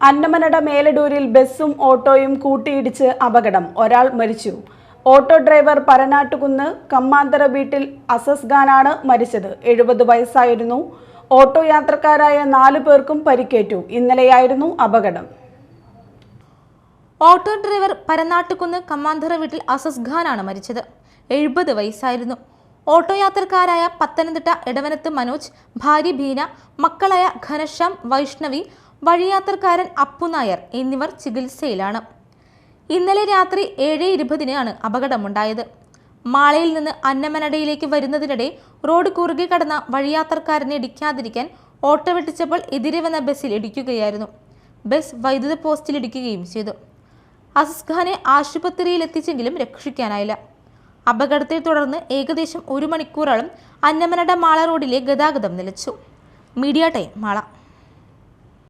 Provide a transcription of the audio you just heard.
അന്നമനട മേലടൂരിൽ ബസ്സും ഓട്ടോയും കൂട്ടിയിടിച്ച് അപകടം. ഒരാൾ മരിച്ചു. ഓട്ടോ ഡ്രൈവർ പരനാട്ടുകുന്ന് കമ്മാന്തര വീട്ടിൽ അസസ് ഖാനാണ് മരിച്ചത്. എഴുപത് വയസ്സായിരുന്നു. ഓട്ടോ യാത്രക്കാരായ നാലു പേർക്കും പരിക്കേറ്റു. ഇന്നലെയായിരുന്നു അപകടം. ഓട്ടോ ഡ്രൈവർ പരനാട്ടുകുന്ന് കമ്മാന്തര വീട്ടിൽ അസസ് ഖാനാണ് മരിച്ചത്. എഴുപത് വയസ്സായിരുന്നു. ഓട്ടോ യാത്രക്കാരായ പത്തനംതിട്ട ഇടവനത്ത് മനോജ് ഭാര്യ ബീന മക്കളായ ഘനശ്യാം വൈഷ്ണവി വഴിയാത്രക്കാരൻ അപ്പു നായർ എന്നിവർ ചികിത്സയിലാണ്. ഇന്നലെ രാത്രി ഏഴ് ഇരുപതിനാണ് അപകടമുണ്ടായത്. മാളയിൽ നിന്ന് അന്നമനടയിലേക്ക് വരുന്നതിനിടെ റോഡ് കുറുകെ കടന്ന വഴിയാത്രക്കാരനെ ഇടിക്കാതിരിക്കാൻ ഓട്ടോ വെട്ടിച്ചപ്പോൾ എതിരെ വന്ന ബസ്സിൽ ഇടിക്കുകയായിരുന്നു. ബസ് വൈദ്യുത പോസ്റ്റിൽ ഇടിക്കുകയും ചെയ്തു. അസസ്ഖാനെ ആശുപത്രിയിൽ എത്തിച്ചെങ്കിലും രക്ഷിക്കാനായില്ല. അപകടത്തെ തുടർന്ന് ഏകദേശം ഒരു മണിക്കൂറോളം അന്നമനട മാള റോഡിലെ ഗതാഗതം നിലച്ചു. Media time Mala.